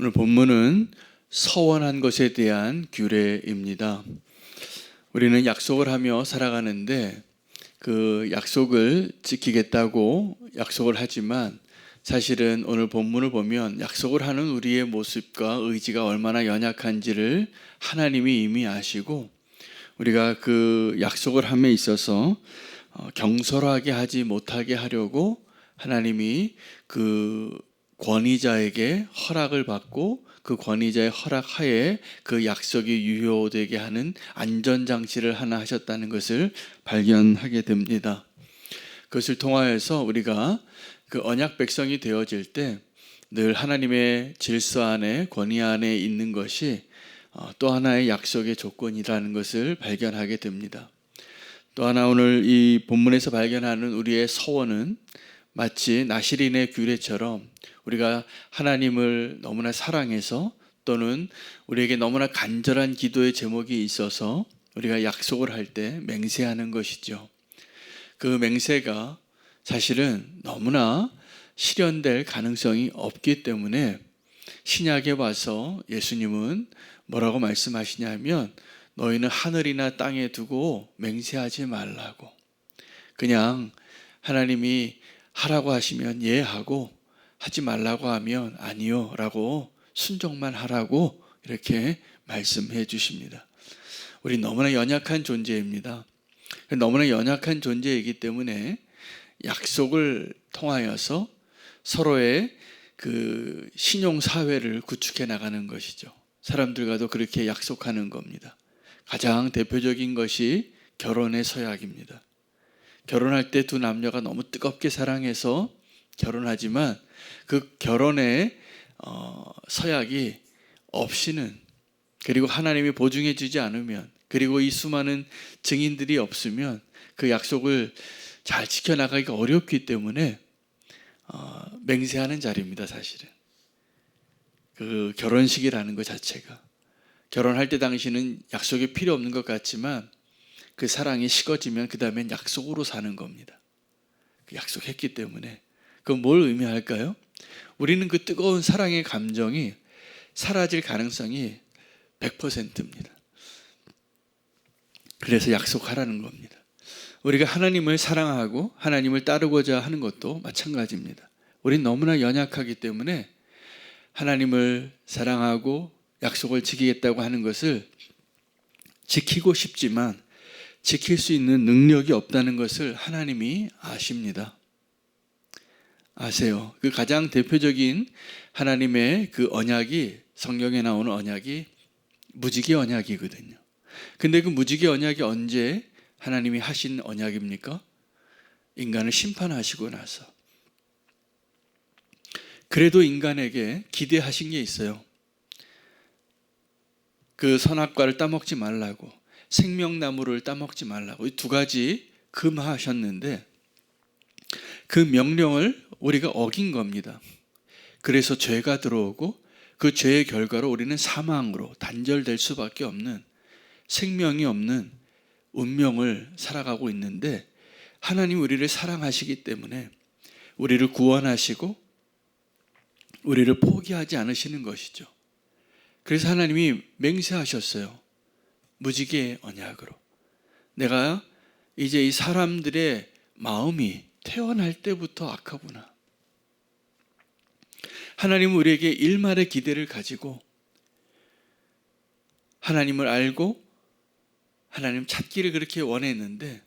오늘 본문은 서원한 것에 대한 규례입니다. 우리는 약속을 하며 살아가는데 그 약속을 지키겠다고 약속을 하지만 사실은 오늘 본문을 보면 약속을 하는 우리의 모습과 의지가 얼마나 연약한지를 하나님이 이미 아시고 우리가 그 약속을 함에 있어서 어, 경솔하게 하지 못하게 하려고 하나님이 그 권위자에게 허락을 받고 그 권위자의 허락 하에 그 약속이 유효되게 하는 안전장치를 하나 하셨다는 것을 발견하게 됩니다. 그것을 통하여서 우리가 그 언약 백성이 되어질 때 늘 하나님의 질서 안에 권위 안에 있는 것이 어, 또 하나의 약속의 조건이라는 것을 발견하게 됩니다. 또 하나 오늘 이 본문에서 발견하는 우리의 서원은 마치 나시린의 규례처럼 우리가 하나님을 너무나 사랑해서 또는 우리에게 너무나 간절한 기도의 제목이 있어서 우리가 약속을 할 때 맹세하는 것이죠. 그 맹세가 사실은 너무나 실현될 가능성이 없기 때문에 신약에 와서 예수님은 뭐라고 말씀하시냐면 너희는 하늘이나 땅에 두고 맹세하지 말라고 그냥 하나님이 하라고 하시면 예 하고 하지 말라고 하면 아니요 라고 순종만 하라고 이렇게 말씀해 주십니다. 우리 너무나 연약한 존재입니다. 너무나 연약한 존재이기 때문에 약속을 통하여서 서로의 그 신용 사회를 구축해 나가는 것이죠. 사람들과도 그렇게 약속하는 겁니다. 가장 대표적인 것이 결혼의 서약입니다. 결혼할 때 두 남녀가 너무 뜨겁게 사랑해서 결혼하지만 그 결혼의 어, 서약이 없이는 그리고 하나님이 보증해 주지 않으면 그리고 이 수많은 증인들이 없으면 그 약속을 잘 지켜나가기가 어렵기 때문에 어, 맹세하는 자리입니다, 사실은. 그 결혼식이라는 것 자체가 결혼할 때 당시는 약속이 필요 없는 것 같지만 그 사랑이 식어지면 그 다음엔 약속으로 사는 겁니다. 그 약속했기 때문에 그건 뭘 의미할까요? 우리는 그 뜨거운 사랑의 감정이 사라질 가능성이 100%입니다. 그래서 약속하라는 겁니다. 우리가 하나님을 사랑하고 하나님을 따르고자 하는 것도 마찬가지입니다. 우린 너무나 연약하기 때문에 하나님을 사랑하고 약속을 지키겠다고 하는 것을 지키고 싶지만 지킬 수 있는 능력이 없다는 것을 하나님이 아십니다. 아세요. 그 가장 대표적인 하나님의 그 언약이 성경에 나오는 언약이 무지개 언약이거든요. 근데 그 무지개 언약이 언제 하나님이 하신 언약입니까? 인간을 심판하시고 나서. 그래도 인간에게 기대하신 게 있어요. 그 선악과를 따먹지 말라고, 생명나무를 따먹지 말라고, 이 두 가지 금하셨는데 그 명령을 우리가 어긴 겁니다. 그래서 죄가 들어오고 그 죄의 결과로 우리는 사망으로 단절될 수밖에 없는 생명이 없는 운명을 살아가고 있는데 하나님 우리를 사랑하시기 때문에 우리를 구원하시고 우리를 포기하지 않으시는 것이죠. 그래서 하나님이 맹세하셨어요. 무지개 언약으로. 내가 이제 이 사람들의 마음이 태어날 때부터 악하구나. 하나님은 우리에게 일말의 기대를 가지고 하나님을 알고 하나님 찾기를 그렇게 원했는데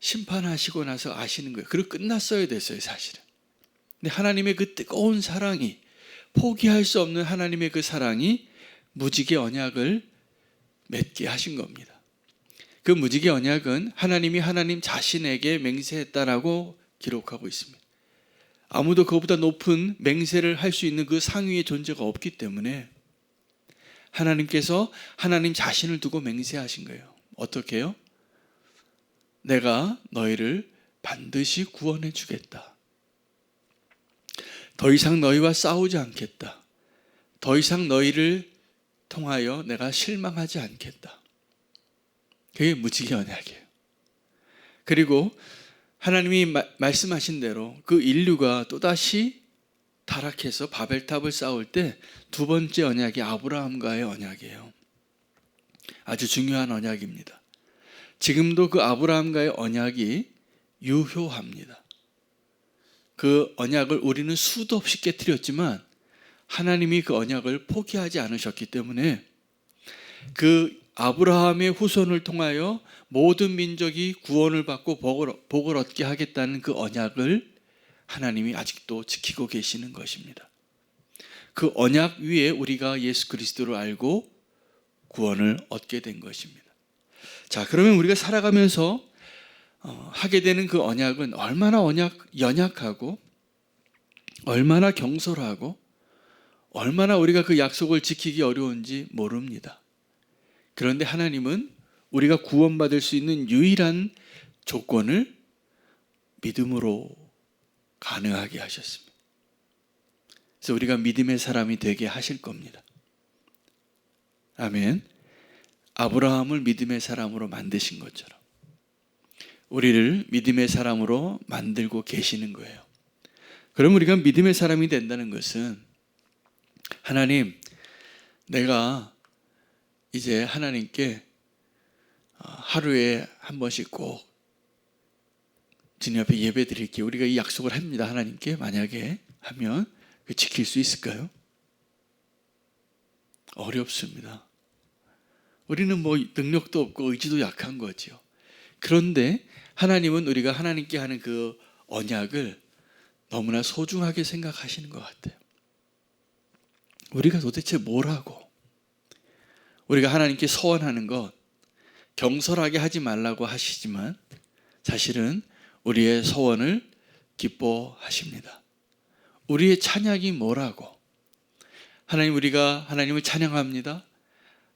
심판하시고 나서 아시는 거예요. 그리고 끝났어야 됐어요, 사실은. 근데 하나님의 그 뜨거운 사랑이 포기할 수 없는 하나님의 그 사랑이 무지개 언약을 맺게 하신 겁니다. 그 무지개 언약은 하나님이 하나님 자신에게 맹세했다라고 기록하고 있습니다. 아무도 그보다 높은 맹세를 할 수 있는 그 상위의 존재가 없기 때문에 하나님께서 하나님 자신을 두고 맹세하신 거예요. 어떻게 요 내가 너희를 반드시 구원해 주겠다. 더 이상 너희와 싸우지 않겠다. 더 이상 너희를 통하여 내가 실망하지 않겠다. 그게 무지개 언약이에요. 그리고 하나님이 마, 말씀하신 대로 그 인류가 또다시 타락해서 바벨탑을 쌓을 때 두 번째 언약이 아브라함과의 언약이에요. 아주 중요한 언약입니다. 지금도 그 아브라함과의 언약이 유효합니다. 그 언약을 우리는 수도 없이 깨뜨렸지만 하나님이 그 언약을 포기하지 않으셨기 때문에 그 아브라함의 후손을 통하여 모든 민족이 구원을 받고 복을, 복을 얻게 하겠다는 그 언약을 하나님이 아직도 지키고 계시는 것입니다. 그 언약 위에 우리가 예수 그리스도를 알고 구원을 얻게 된 것입니다. 자, 그러면 우리가 살아가면서 어, 하게 되는 그 언약은 얼마나 언약 연약하고 얼마나 경솔하고 얼마나 우리가 그 약속을 지키기 어려운지 모릅니다. 그런데 하나님은 우리가 구원받을 수 있는 유일한 조건을 믿음으로 가능하게 하셨습니다. 그래서 우리가 믿음의 사람이 되게 하실 겁니다. 아멘. 아브라함을 믿음의 사람으로 만드신 것처럼 우리를 믿음의 사람으로 만들고 계시는 거예요. 그럼 우리가 믿음의 사람이 된다는 것은 하나님, 내가 이제 하나님께 어, 하루에 한 번씩 꼭 주님 앞에 예배 드릴게요. 우리가 이 약속을 합니다. 하나님께 만약에 하면 그 지킬 수 있을까요? 어렵습니다. 우리는 뭐 능력도 없고 의지도 약한 거지요. 그런데 하나님은 우리가 하나님께 하는 그 언약을 너무나 소중하게 생각하시는 것 같아요. 우리가 도대체 뭘 하고 우리가 하나님께 서원하는 것 경솔하게 하지 말라고 하시지만 사실은 우리의 서원을 기뻐하십니다. 우리의 찬양이 뭐라고? 하나님 우리가 하나님을 찬양합니다.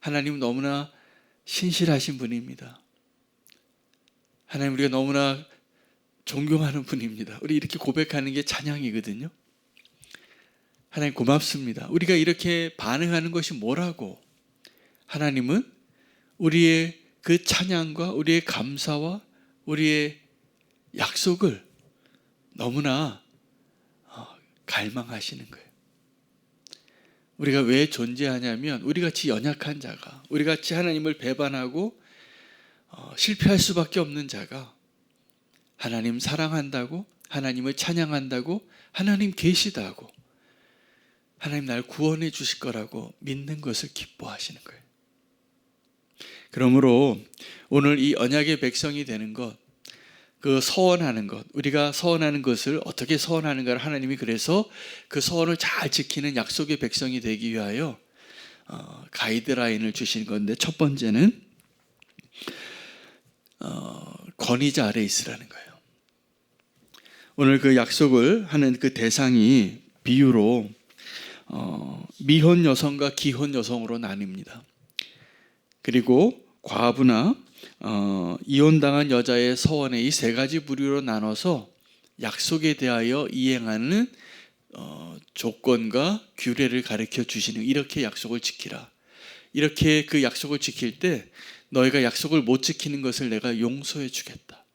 하나님 너무나 신실하신 분입니다. 하나님 우리가 너무나 존경하는 분입니다. 우리 이렇게 고백하는 게 찬양이거든요. 하나님 고맙습니다. 우리가 이렇게 반응하는 것이 뭐라고? 하나님은 우리의 그 찬양과 우리의 감사와 우리의 약속을 너무나 어, 갈망하시는 거예요. 우리가 왜 존재하냐면 우리 같이 연약한 자가, 우리 같이 하나님을 배반하고 어, 실패할 수밖에 없는 자가 하나님 사랑한다고, 하나님을 찬양한다고, 하나님 계시다고, 하나님 날 구원해 주실 거라고 믿는 것을 기뻐하시는 거예요. 그러므로 오늘 이 언약의 백성이 되는 것, 그 서원하는 것, 우리가 서원하는 것을 어떻게 서원하는가를 하나님이 그래서 그 서원을 잘 지키는 약속의 백성이 되기 위하여 어, 가이드라인을 주신 건데 첫 번째는 어, 권위자 아래 있으라는 거예요. 오늘 그 약속을 하는 그 대상이 비유로 어, 미혼 여성과 기혼 여성으로 나뉩니다. 그리고 과부나 어, 이혼당한 여자의 서원의 이세 가지 부류로 나눠서 약속에 대하여 이행하는 어, 조건과 규례를 가르쳐 주시는 이렇게 약속을 지키라. 이렇게 그 약속을 지킬 때 너희가 약속을 못 지키는 것을 내가 용서해 주겠다.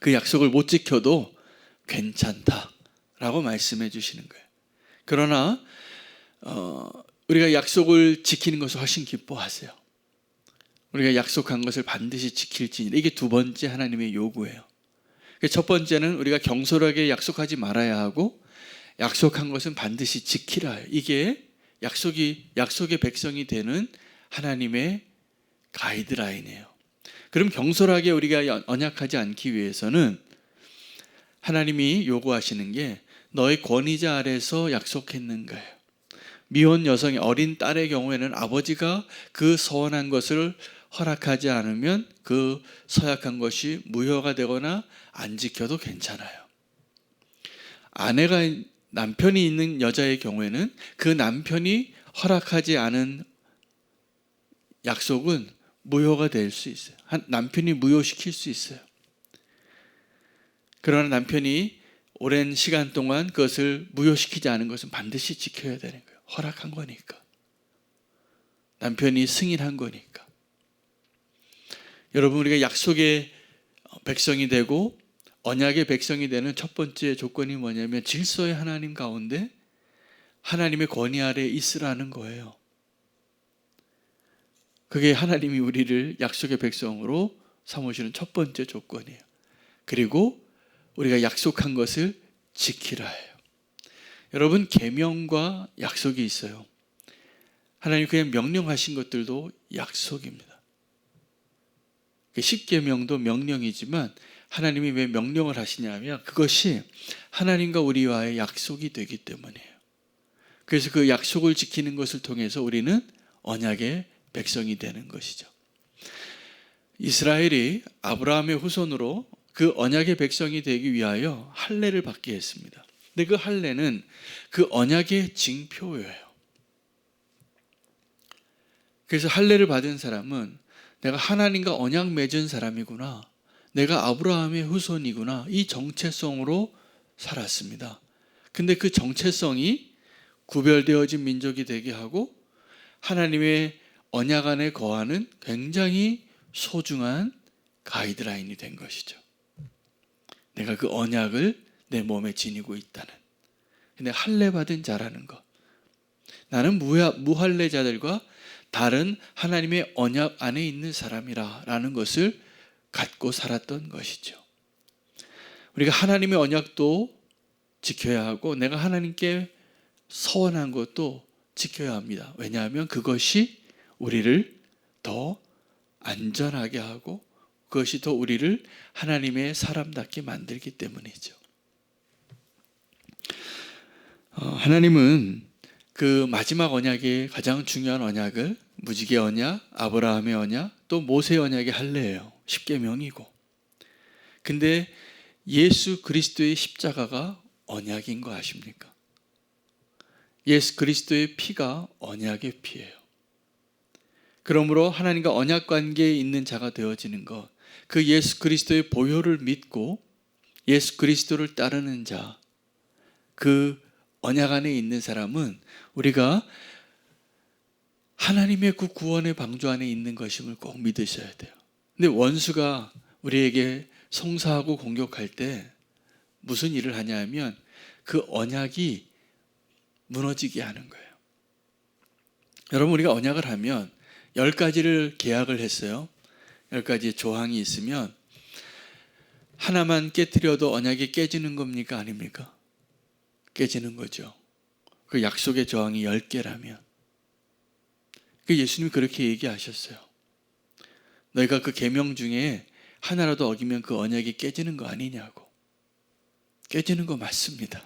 그 약속을 못 지켜도 괜찮다 라고 말씀해 주시는 거예요. 그러나 어, 우리가 약속을 지키는 것을 훨씬 기뻐하세요. 우리가 약속한 것을 반드시 지킬지니 이게 두 번째 하나님의 요구예요. 첫 번째는 우리가 경솔하게 약속하지 말아야 하고 약속한 것은 반드시 지키라. 이게 약속이 약속의 백성이 되는 하나님의 가이드라인이에요. 그럼 경솔하게 우리가 언약하지 않기 위해서는 하나님이 요구하시는 게 너의 권위자 아래서 약속했는가요? 미혼 여성의 어린 딸의 경우에는 아버지가 그 서원한 것을 허락하지 않으면 그 서약한 것이 무효가 되거나 안 지켜도 괜찮아요. 아내가 남편이 있는 여자의 경우에는 그 남편이 허락하지 않은 약속은 무효가 될 수 있어요. 남편이 무효시킬 수 있어요. 그러나 남편이 오랜 시간 동안 그것을 무효시키지 않은 것은 반드시 지켜야 되는 거예요. 허락한 거니까. 남편이 승인한 거니까. 여러분 우리가 약속의 백성이 되고 언약의 백성이 되는 첫 번째 조건이 뭐냐면 질서의 하나님 가운데 하나님의 권위 아래 있으라는 거예요. 그게 하나님이 우리를 약속의 백성으로 삼으시는 첫 번째 조건이에요. 그리고 우리가 약속한 것을 지키라 해요. 여러분 계명과 약속이 있어요. 하나님 그냥 명령하신 것들도 약속입니다. 그 십계명도 명령이지만 하나님이 왜 명령을 하시냐면 그것이 하나님과 우리와의 약속이 되기 때문이에요. 그래서 그 약속을 지키는 것을 통해서 우리는 언약의 백성이 되는 것이죠. 이스라엘이 아브라함의 후손으로 그 언약의 백성이 되기 위하여 할례를 받게 했습니다. 근데 그 할례는 그 언약의 징표예요. 그래서 할례를 받은 사람은 내가 하나님과 언약 맺은 사람이구나. 내가 아브라함의 후손이구나. 이 정체성으로 살았습니다. 근데 그 정체성이 구별되어진 민족이 되게 하고 하나님의 언약 안에 거하는 굉장히 소중한 가이드라인이 된 것이죠. 내가 그 언약을 내 몸에 지니고 있다는. 근데 할례 받은 자라는 것. 나는 무할례자들과 다른 하나님의 언약 안에 있는 사람이라라는 것을 갖고 살았던 것이죠. 우리가 하나님의 언약도 지켜야 하고 내가 하나님께 서원한 것도 지켜야 합니다. 왜냐하면 그것이 우리를 더 안전하게 하고 그것이 더 우리를 하나님의 사람답게 만들기 때문이죠. 어, 하나님은 그 마지막 언약의 가장 중요한 언약을 무지개 언약, 아브라함의 언약, 또 모세 언약의 할례예요. 십계명이고. 근데 예수 그리스도의 십자가가 언약인 거 아십니까? 예수 그리스도의 피가 언약의 피예요. 그러므로 하나님과 언약 관계에 있는 자가 되어지는 것, 그 예수 그리스도의 보혈을 믿고 예수 그리스도를 따르는 자, 그 언약 안에 있는 사람은 우리가 하나님의 그 구원의 방주 안에 있는 것임을 꼭 믿으셔야 돼요. 근데 원수가 우리에게 송사하고 공격할 때 무슨 일을 하냐면 그 언약이 무너지게 하는 거예요. 여러분 우리가 언약을 하면 열 가지를 계약을 했어요. 열 가지 조항이 있으면 하나만 깨뜨려도 언약이 깨지는 겁니까 아닙니까? 깨지는 거죠. 그 약속의 저항이 열 개라면 그 예수님이 그렇게 얘기하셨어요. 너희가 그 계명 중에 하나라도 어기면 그 언약이 깨지는 거 아니냐고. 깨지는 거 맞습니다.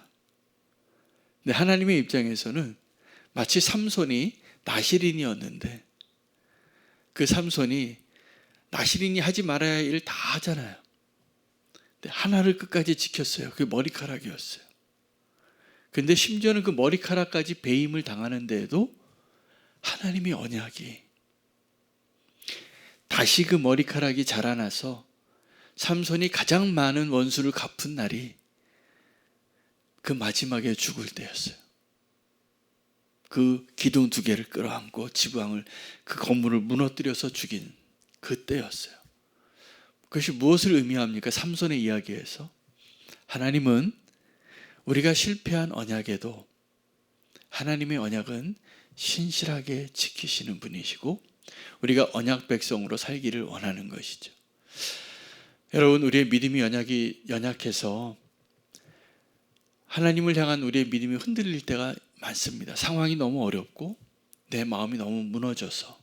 근데 하나님의 입장에서는 마치 삼손이 나시린이었는데 그 삼손이 나시린이 하지 말아야 할 일 다 하잖아요. 근데 하나를 끝까지 지켰어요. 그게 머리카락이었어요. 근데 심지어는 그 머리카락까지 배임을 당하는데도 하나님의 언약이 다시 그 머리카락이 자라나서 삼손이 가장 많은 원수를 갚은 날이 그 마지막에 죽을 때였어요. 그 기둥 두 개를 끌어안고 지방을 그 건물을 무너뜨려서 죽인 그 때였어요. 그것이 무엇을 의미합니까? 삼손의 이야기에서 하나님은 우리가 실패한 언약에도 하나님의 언약은 신실하게 지키시는 분이시고 우리가 언약 백성으로 살기를 원하는 것이죠. 여러분 우리의 믿음이 연약이 연약해서 하나님을 향한 우리의 믿음이 흔들릴 때가 많습니다. 상황이 너무 어렵고 내 마음이 너무 무너져서.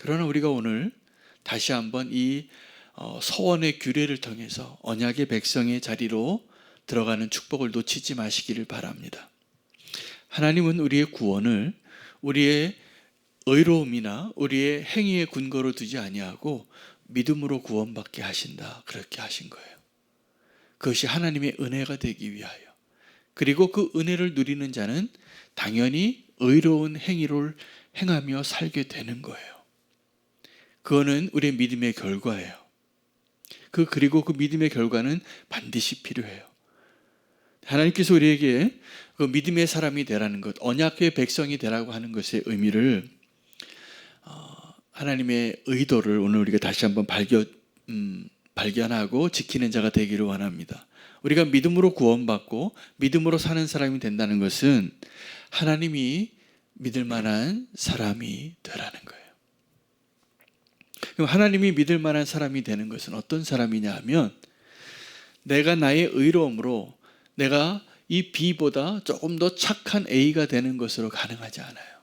그러나 우리가 오늘 다시 한번 이 어, 서원의 규례를 통해서 언약의 백성의 자리로 들어가는 축복을 놓치지 마시기를 바랍니다. 하나님은 우리의 구원을 우리의 의로움이나 우리의 행위의 근거로 두지 아니하고 믿음으로 구원받게 하신다. 그렇게 하신 거예요. 그것이 하나님의 은혜가 되기 위하여. 그리고 그 은혜를 누리는 자는 당연히 의로운 행위를 행하며 살게 되는 거예요. 그거는 우리의 믿음의 결과예요. 그 그리고 그 믿음의 결과는 반드시 필요해요. 하나님께서 우리에게 그 믿음의 사람이 되라는 것, 언약의 백성이 되라고 하는 것의 의미를 어, 하나님의 의도를 오늘 우리가 다시 한번 발견 음, 발견하고 지키는 자가 되기를 원합니다. 우리가 믿음으로 구원받고 믿음으로 사는 사람이 된다는 것은 하나님이 믿을 만한 사람이 되라는 거예요. 그럼 하나님이 믿을 만한 사람이 되는 것은 어떤 사람이냐 하면 내가 나의 의로움으로 내가 이 B보다 조금 더 착한 A가 되는 것으로 가능하지 않아요.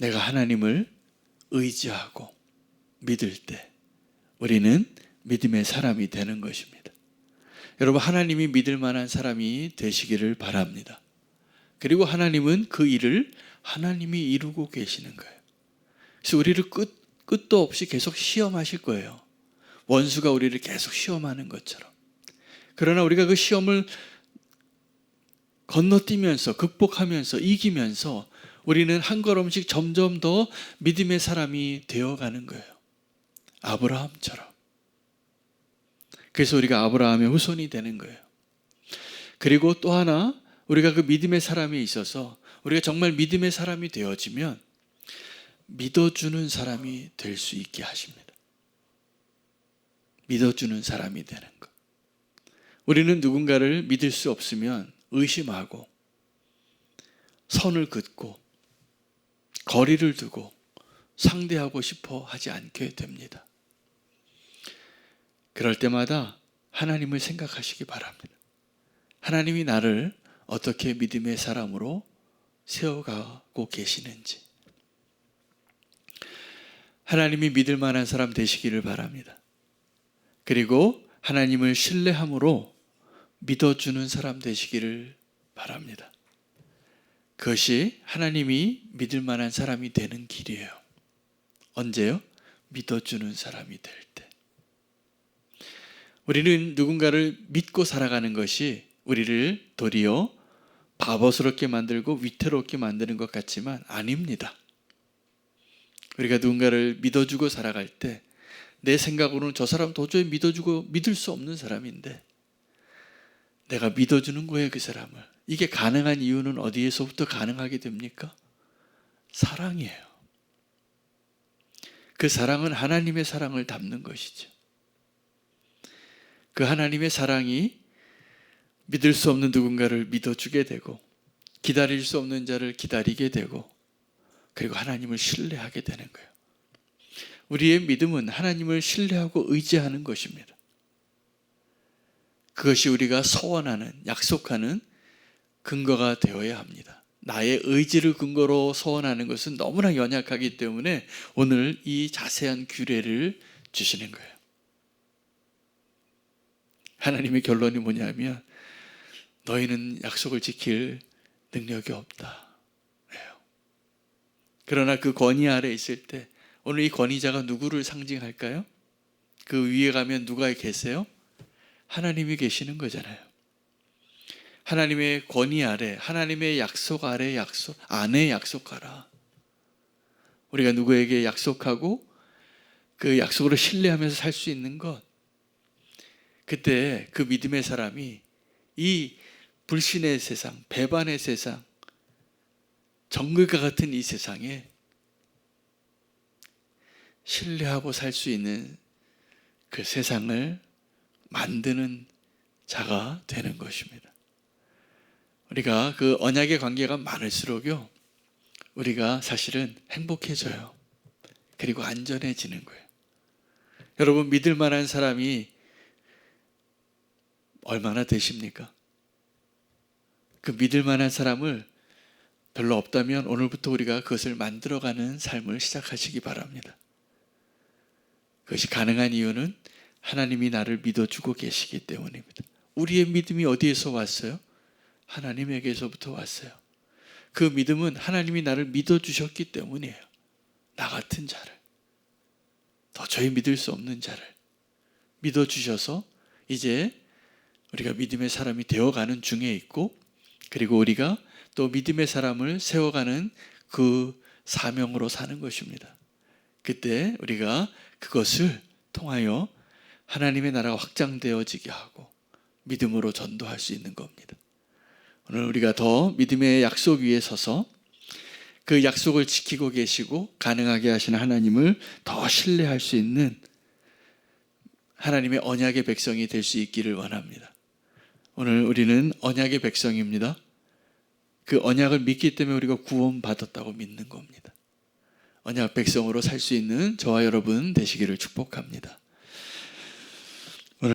내가 하나님을 의지하고 믿을 때 우리는 믿음의 사람이 되는 것입니다. 여러분, 하나님이 믿을 만한 사람이 되시기를 바랍니다. 그리고 하나님은 그 일을 하나님이 이루고 계시는 거예요. 그래서 우리를 끝, 끝도 없이 계속 시험하실 거예요. 원수가 우리를 계속 시험하는 것처럼. 그러나 우리가 그 시험을 건너뛰면서, 극복하면서, 이기면서 우리는 한 걸음씩 점점 더 믿음의 사람이 되어가는 거예요. 아브라함처럼. 그래서 우리가 아브라함의 후손이 되는 거예요. 그리고 또 하나 우리가 그 믿음의 사람이 있어서 우리가 정말 믿음의 사람이 되어지면 믿어주는 사람이 될 수 있게 하십니다. 믿어주는 사람이 되는 것. 우리는 누군가를 믿을 수 없으면 의심하고 선을 긋고 거리를 두고 상대하고 싶어 하지 않게 됩니다. 그럴 때마다 하나님을 생각하시기 바랍니다. 하나님이 나를 어떻게 믿음의 사람으로 세워가고 계시는지. 하나님이 믿을 만한 사람 되시기를 바랍니다. 그리고 하나님을 신뢰함으로 믿어주는 사람 되시기를 바랍니다. 그것이 하나님이 믿을 만한 사람이 되는 길이에요. 언제요? 믿어주는 사람이 될 때. 우리는 누군가를 믿고 살아가는 것이 우리를 도리어 바보스럽게 만들고 위태롭게 만드는 것 같지만 아닙니다. 우리가 누군가를 믿어주고 살아갈 때 내 생각으로는 저 사람 도저히 믿어주고 믿을 수 없는 사람인데 내가 믿어주는 거예요, 그 사람을. 이게 가능한 이유는 어디에서부터 가능하게 됩니까? 사랑이에요. 그 사랑은 하나님의 사랑을 담는 것이죠. 그 하나님의 사랑이 믿을 수 없는 누군가를 믿어주게 되고, 기다릴 수 없는 자를 기다리게 되고, 그리고 하나님을 신뢰하게 되는 거예요. 우리의 믿음은 하나님을 신뢰하고 의지하는 것입니다. 그것이 우리가 소원하는, 약속하는 근거가 되어야 합니다. 나의 의지를 근거로 소원하는 것은 너무나 연약하기 때문에 오늘 이 자세한 규례를 주시는 거예요. 하나님의 결론이 뭐냐면 너희는 약속을 지킬 능력이 없다. 그러나 그 권위 아래 있을 때 오늘 이 권위자가 누구를 상징할까요? 그 위에 가면 누가 계세요? 하나님이 계시는 거잖아요. 하나님의 권위 아래, 하나님의 약속 아래 약속, 안에 약속하라. 우리가 누구에게 약속하고 그 약속으로 신뢰하면서 살 수 있는 것. 그때 그 믿음의 사람이 이 불신의 세상, 배반의 세상, 정글과 같은 이 세상에 신뢰하고 살 수 있는 그 세상을 만드는 자가 되는 것입니다. 우리가 그 언약의 관계가 많을수록요, 우리가 사실은 행복해져요. 그리고 안전해지는 거예요. 여러분, 믿을 만한 사람이 얼마나 되십니까? 그 믿을 만한 사람을 별로 없다면 오늘부터 우리가 그것을 만들어가는 삶을 시작하시기 바랍니다. 그것이 가능한 이유는 하나님이 나를 믿어주고 계시기 때문입니다. 우리의 믿음이 어디에서 왔어요? 하나님에게서부터 왔어요. 그 믿음은 하나님이 나를 믿어주셨기 때문이에요. 나 같은 자를. 도저히 믿을 수 없는 자를 믿어주셔서 이제 우리가 믿음의 사람이 되어가는 중에 있고 그리고 우리가 또 믿음의 사람을 세워가는 그 사명으로 사는 것입니다. 그때 우리가 그것을 통하여 하나님의 나라가 확장되어지게 하고 믿음으로 전도할 수 있는 겁니다. 오늘 우리가 더 믿음의 약속 위에 서서 그 약속을 지키고 계시고 가능하게 하시는 하나님을 더 신뢰할 수 있는 하나님의 언약의 백성이 될 수 있기를 원합니다. 오늘 우리는 언약의 백성입니다. 그 언약을 믿기 때문에 우리가 구원받았다고 믿는 겁니다. 언약 백성으로 살 수 있는 저와 여러분 되시기를 축복합니다.